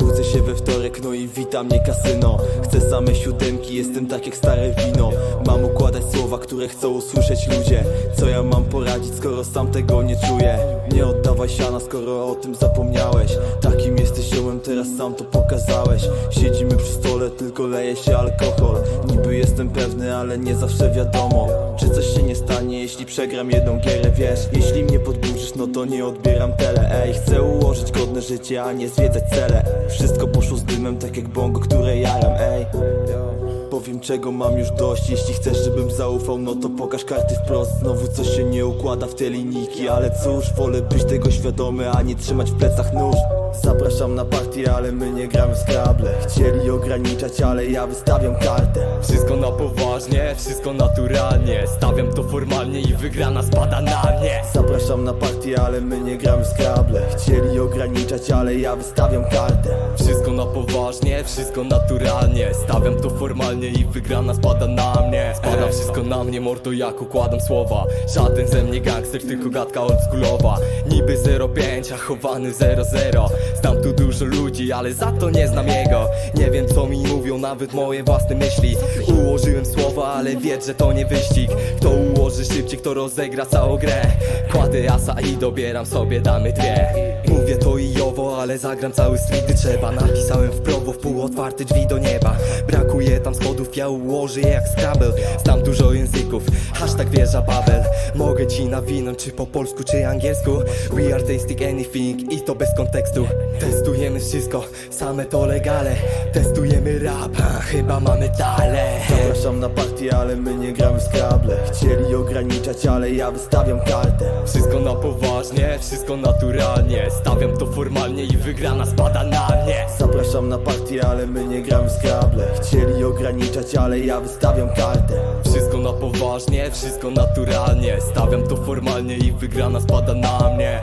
wieczorek, no i witam mnie kasyno. Chcę same siódemki, jestem tak jak stare wino. Mam układać słowa, które chcą usłyszeć ludzie. Co ja mam poradzić, skoro sam tego nie czuję? Nie oddawaj siana, skoro o tym zapomniałeś. Takim jesteś ziołem, teraz sam to pokazałeś. Siedzimy przy stole, tylko leje się alkohol. Niby jestem pewny, ale nie zawsze wiadomo. Czy coś się nie stanie, jeśli przegram jedną gierę, wiesz? Jeśli mnie podburzysz, no to nie odbieram tele. Ej, chcę ułożyć życie, a nie zwiedzać cele. Wszystko poszło z dymem, tak jak bongo, które jaram, ej. Powiem czego mam już dość. Jeśli chcesz żebym zaufał No to pokaż karty wprost. Znowu coś się nie układa w te linijki Ale cóż, wolę być tego świadomy A nie trzymać w plecach nóż Zapraszam na partię, ale my nie gramy w Scrabble. Chcieli ograniczać, ale ja wystawiam kartę. Wszystko na poważnie, wszystko naturalnie. Stawiam to formalnie i wygrana spada na mnie. Zapraszam na partię, ale my nie gramy w Scrabble. Chcieli ograniczać, ale ja wystawiam kartę. Wszystko na poważnie, wszystko naturalnie. Stawiam to formalnie i wygrana spada na mnie. Spada wszystko na mnie, mordo jak układam słowa. Żaden ze mnie gangster, tylko gadka oldschoolowa. Niby 05, a chowany 00 Znam tu dużo ludzi, ale za to nie znam jego. Nie wiem co mi mówią, nawet moje własne myśli. Ułożyłem słowa, ale wiedz, że to nie wyścig. Kto ułoży szybciej, kto rozegra całą grę. Kładę jasa i dobieram sobie damy dwie. Mówię to i owo, ale zagram cały streety trzeba. Napisałem w prowo, w pół otwarte drzwi do nieba. Brakuje tam schodów, ja ułożę je jak Scrabble hashtag wieża Babel Mogę ci nawinąć, czy po polsku, czy angielsku. We are tasting anything i to bez kontekstu. Testujemy wszystko, same to legale. Testujemy rap, chyba mamy talent Zapraszam na partię, ale my nie gramy w Scrabble. Chcieli ograniczać, ale ja wystawiam kartę. Wszystko na poważnie, wszystko naturalnie. Stawiam to formalnie i wygrana spada na mnie Na partię, ale my nie gramy w Scrabble. Chcieli ograniczać, ale ja wystawiam kartę. Wszystko na poważnie, wszystko naturalnie. Stawiam to formalnie i wygrana spada na mnie.